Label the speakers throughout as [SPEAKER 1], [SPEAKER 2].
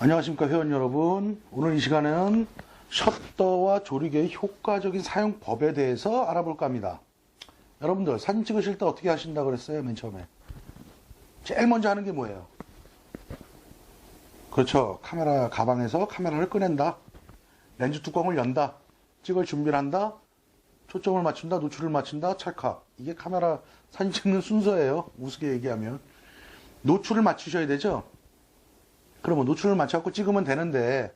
[SPEAKER 1] 안녕하십니까 회원 여러분. 오늘 이 시간에는 셔터와 조리개의 효과적인 사용법에 대해서 알아볼까 합니다. 여러분들 사진 찍으실 때 어떻게 하신다 그랬어요? 맨 처음에. 제일 먼저 하는 게 뭐예요? 그렇죠. 카메라 가방에서 카메라를 꺼낸다. 렌즈 뚜껑을 연다. 찍을 준비를 한다. 초점을 맞춘다. 노출을 맞춘다. 찰칵. 이게 카메라 사진 찍는 순서예요. 우스게 얘기하면. 노출을 맞추셔야 되죠. 그러면 노출을 맞춰갖고 찍으면 되는데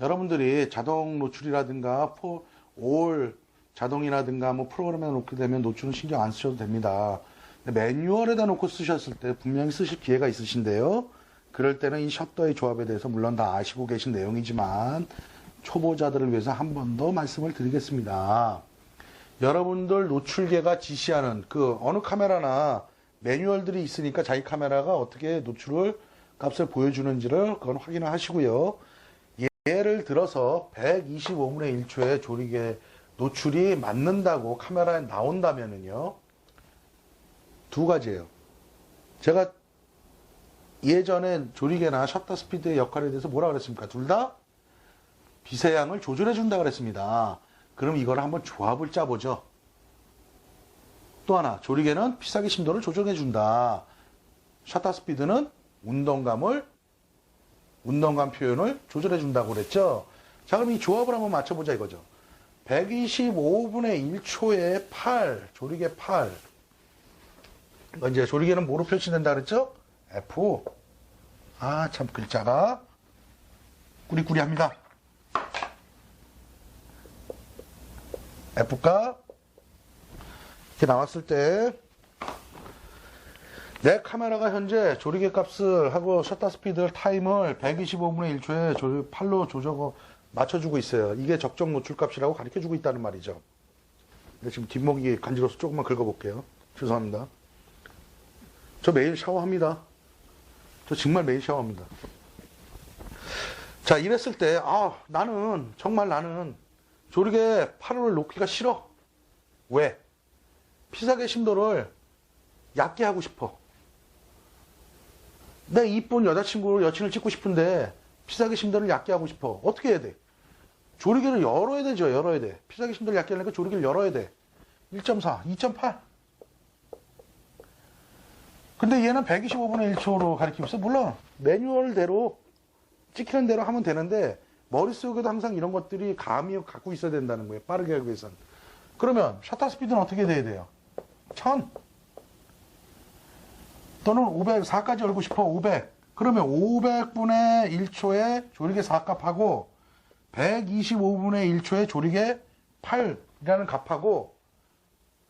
[SPEAKER 1] 여러분들이 자동 노출이라든가 포, 올 자동이라든가 뭐 프로그램에 놓게 되면 노출은 신경 안 쓰셔도 됩니다. 매뉴얼에다 놓고 쓰셨을 때 분명히 쓰실 기회가 있으신데요. 그럴 때는 이 셔터의 조합에 대해서 물론 다 아시고 계신 내용이지만 초보자들을 위해서 한 번 더 말씀을 드리겠습니다. 여러분들 노출계가 지시하는 그 어느 카메라나 매뉴얼들이 있으니까 자기 카메라가 어떻게 노출을 값을 보여주는지를 그건 확인을 하시고요. 예를 들어서 125분의 1초의 조리개 노출이 맞는다고 카메라에 나온다면은요. 두 가지예요. 제가 예전에 조리개나 셔터 스피드의 역할에 대해서 뭐라 그랬습니까? 둘 다 빛의 양을 조절해 준다 그랬습니다. 그럼 이걸 한번 조합을 짜보죠. 또 하나, 조리개는 피사기 심도를 조정해 준다. 셔터 스피드는 운동감을 운동감 표현을 조절해 준다고 그랬죠. 자, 그럼 이 조합을 한번 맞춰보자 이거죠. 125분의 1초에 8, 조리개 8. 이거 이제 조리개는 뭐로 표시된다 그랬죠? F. 아, 참 글자가 꾸리꾸리합니다. F가 이렇게 나왔을 때 내 카메라가 현재 조리개 값을 하고 셔터 스피드 타임을 125분의 1초에 조, 8로 조정 맞춰주고 있어요. 이게 적정 노출 값이라고 가르쳐주고 있다는 말이죠. 근데 지금 뒷목이 간지러워서 조금만 긁어볼게요. 죄송합니다. 저 매일 샤워합니다. 저 정말 매일 샤워합니다. 자, 이랬을 때, 아, 나는, 정말 나는 조리개 8호를 놓기가 싫어. 왜? 피사계 심도를 얕게 하고 싶어. 내 이쁜 여자친구를 여친을 찍고 싶은데 피사기 심도를 얕게 하고 싶어. 어떻게 해야 돼? 조리개를 열어야 되죠. 열어야 돼. 피사기 심도를 얕게 하려니까 조리개를 열어야 돼. 1.4, 2.8. 근데 얘는 125분의 1초로 가리키고 있어. 물론 매뉴얼대로 찍히는 대로 하면 되는데 머릿속에도 항상 이런 것들이 감이 갖고 있어야 된다는 거예요. 빠르게 하기 위해서는. 그러면 셔터 스피드는 어떻게 돼야 돼요? 1000. 또는 500, 4까지 열고 싶어, 500. 그러면 500분의 1초에 조리개 4값하고 125분의 1초에 조리개 8이라는 값하고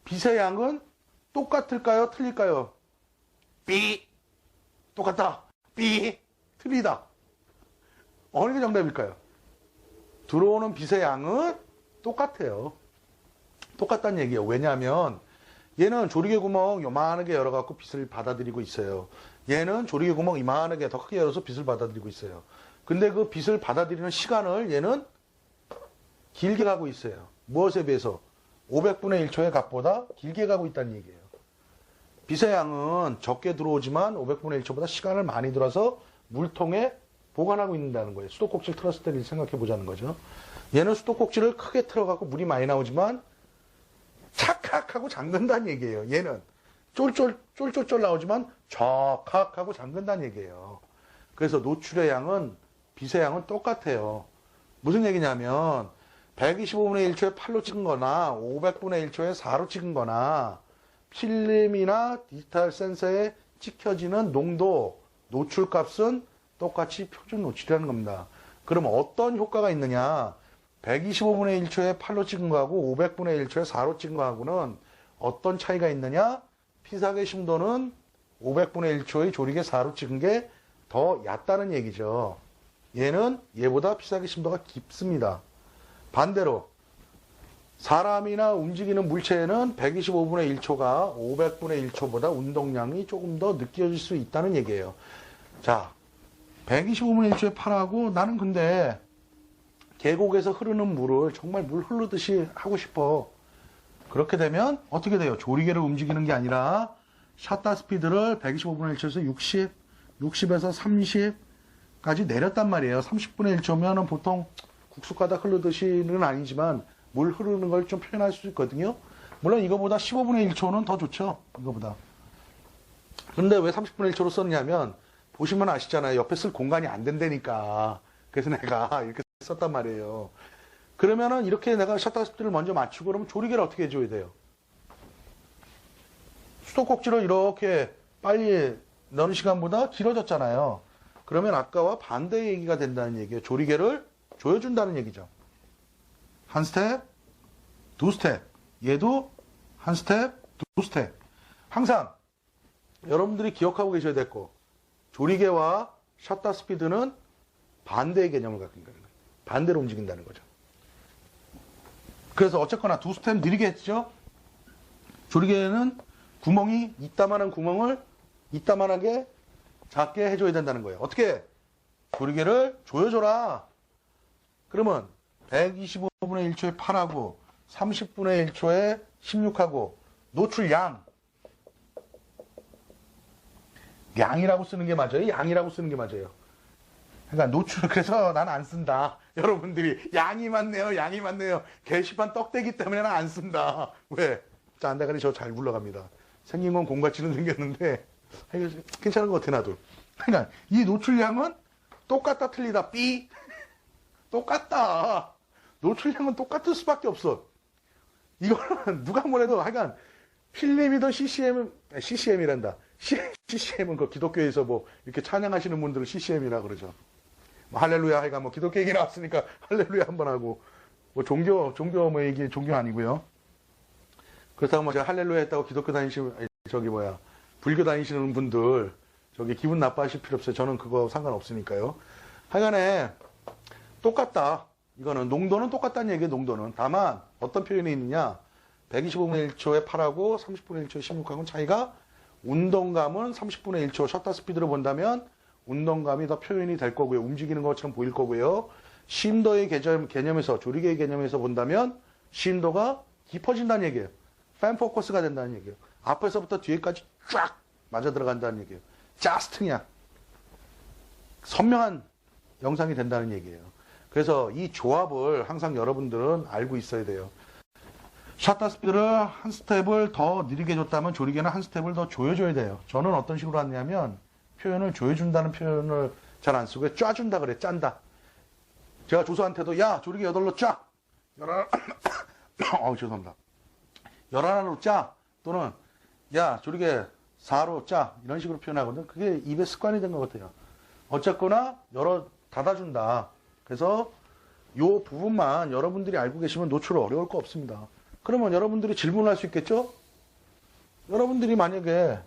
[SPEAKER 1] 빛의 양은 똑같을까요? 틀릴까요? 삐! 똑같다. 삐! 틀리다. 어느 게 정답일까요? 들어오는 빛의 양은 똑같아요. 똑같다는 얘기예요. 왜냐하면 얘는 조리개 구멍 요만하게 열어갖고 빛을 받아들이고 있어요. 얘는 조리개 구멍 이만하게 더 크게 열어서 빛을 받아들이고 있어요. 근데 그 빛을 받아들이는 시간을 얘는 길게 가고 있어요. 무엇에 비해서? 500분의 1초의 값보다 길게 가고 있다는 얘기예요. 빛의 양은 적게 들어오지만 500분의 1초보다 시간을 많이 들어서 물통에 보관하고 있는다는 거예요. 수도꼭지를 틀었을 때를 생각해 보자는 거죠. 얘는 수도꼭지를 크게 틀어갖고 물이 많이 나오지만 착각하고 잠근다는 얘기예요. 얘는 쫄쫄 쫄쫄쫄 나오지만 적학하고 잠근다는 얘기예요. 그래서 노출의 양은 빛의 양은 똑같아요. 무슨 얘기냐면 125분의 1초에 8로 찍은 거나 500분의 1초에 4로 찍은 거나 필름이나 디지털 센서에 찍혀지는 농도, 노출 값은 똑같이 표준 노출이라는 겁니다. 그럼 어떤 효과가 있느냐? 125분의 1초에 8로 찍은 거하고 500분의 1초에 4로 찍은 거하고는 어떤 차이가 있느냐? 피사계 심도는 500분의 1초의 조리개 4로 찍은 게 더 얕다는 얘기죠. 얘는 얘보다 피사계 심도가 깊습니다. 반대로 사람이나 움직이는 물체에는 125분의 1초가 500분의 1초보다 운동량이 조금 더 느껴질 수 있다는 얘기예요. 자, 125분의 1초에 8하고 나는 근데 계곡에서 흐르는 물을 정말 물 흐르듯이 하고 싶어. 그렇게 되면 어떻게 돼요? 조리개를 움직이는 게 아니라 샷다 스피드를 125분의 1초에서 60, 60에서 30, 까지 내렸단 말이에요. 30분의 1초면은 보통 국수 가닥 흐르듯이는 아니지만 물 흐르는 걸 좀 표현할 수 있거든요. 물론 이거보다 15분의 1초는 더 좋죠. 이거보다. 근데 왜 30분의 1초로 썼냐면 보시면 아시잖아요. 옆에 쓸 공간이 안 된다니까. 그래서 내가 이렇게 썼단 말이에요. 그러면은 이렇게 내가 셔터 스피드를 먼저 맞추고 그러면 조리개를 어떻게 해줘야 돼요? 수도꼭지를 이렇게 빨리 넣는 시간보다 길어졌잖아요. 그러면 아까와 반대 얘기가 된다는 얘기예요. 조리개를 조여준다는 얘기죠. 한 스텝, 두 스텝. 얘도 한 스텝, 두 스텝. 항상 여러분들이 기억하고 계셔야 될 거. 조리개와 셔터 스피드는 반대의 개념을 갖고 있는 거예요. 반대로 움직인다는 거죠. 그래서 어쨌거나 두 스텝 느리게 했죠. 조리개는 구멍이 이따만한 구멍을 이따만하게 작게 해줘야 된다는 거예요. 어떻게? 조리개를 조여줘라. 그러면 125분의 1초에 8하고 30분의 1초에 16하고 노출 양. 양이라고 쓰는 게 맞아요? 양이라고 쓰는 게 맞아요? 그러니까 노출 그래서 난 안 쓴다. 여러분들이 양이 많네요. 양이 많네요. 게시판 떡대기 때문에 난안 쓴다. 왜? 짠다가리 저 잘 굴러갑니다. 생긴 건 공같이는 생겼는데 괜찮은 것 같아 나도. 그러니까 이 노출량은 똑같다 틀리다 삐 똑같다. 노출량은 똑같을 수밖에 없어. 이거는 누가 뭐래도 하여간 필름이든 CCM, CCM이란다. CCM은 그 기독교에서 뭐 이렇게 찬양하시는 분들은 CCM이라 그러죠. 뭐 할렐루야 하여간 뭐 기독교 얘기 나왔으니까 할렐루야 한번 하고 뭐 종교 종교 뭐 얘기 종교 아니고요. 그렇다고 뭐 제가 할렐루야 했다고 기독교 다니시는 저기 뭐야 불교 다니시는 분들 저기 기분 나빠하실 필요 없어요. 저는 그거 상관없으니까요. 하여간에 똑같다. 이거는 농도는 똑같다는 얘기예요. 농도는 다만 어떤 표현이 있느냐 125분의 1초에 8하고 30분의 1초에 16하고는 차이가 운동감은 30분의 1초 셔터 스피드로 본다면 운동감이 더 표현이 될 거고요. 움직이는 것처럼 보일 거고요. 심도의 개념, 개념에서 조리개의 개념에서 본다면 심도가 깊어진다는 얘기예요. 팬 포커스가 된다는 얘기예요. 앞에서부터 뒤에까지 쫙 맞아 들어간다는 얘기예요. 자스트냐 선명한 영상이 된다는 얘기예요. 그래서 이 조합을 항상 여러분들은 알고 있어야 돼요. 샷터 스피드를 한 스텝을 더 느리게 줬다면 조리개는 한 스텝을 더 조여줘야 돼요. 저는 어떤 식으로 하냐면 표현을 조여준다는 표현을 잘 안 쓰고 쪄준다 그래 짠다. 제가 조수한테도 야 조리개 여덟로 짜. 열하나 어 죄송합니다. 열하나로 짜 또는 야 조리개 4로 짜 이런 식으로 표현하거든. 그게 입에 습관이 된 것 같아요. 어쨌거나 열어 닫아준다. 그래서 요 부분만 여러분들이 알고 계시면 노출 어려울 거 없습니다. 그러면 여러분들이 질문할 수 있겠죠? 여러분들이 만약에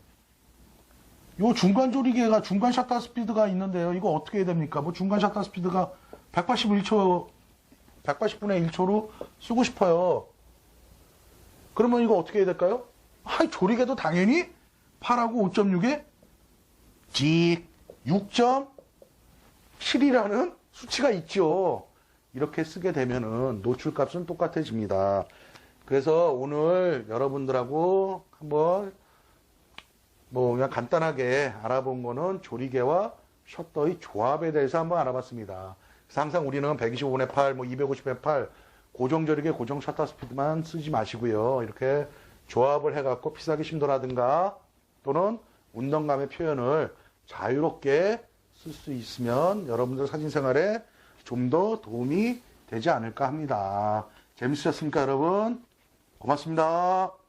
[SPEAKER 1] 요 중간 조리개가 중간 샷터 스피드가 있는데요. 이거 어떻게 해야 됩니까? 뭐 중간 샷터 스피드가 181초, 180분의 1초로 쓰고 싶어요. 그러면 이거 어떻게 해야 될까요? 아, 조리개도 당연히 8하고 5.6에 직 6.7이라는 수치가 있죠. 이렇게 쓰게 되면은 노출값은 똑같아집니다. 그래서 오늘 여러분들하고 한번 뭐 그냥 간단하게 알아본 거는 조리개와 셔터의 조합에 대해서 한번 알아봤습니다. 항상 우리는 125분의 8, 뭐 250분의 8 고정 조리개, 고정 셔터 스피드만 쓰지 마시고요. 이렇게 조합을 해갖고 피사기 심도라든가 또는 운동감의 표현을 자유롭게 쓸 수 있으면 여러분들 사진 생활에 좀 더 도움이 되지 않을까 합니다. 재밌으셨습니까, 여러분? 고맙습니다.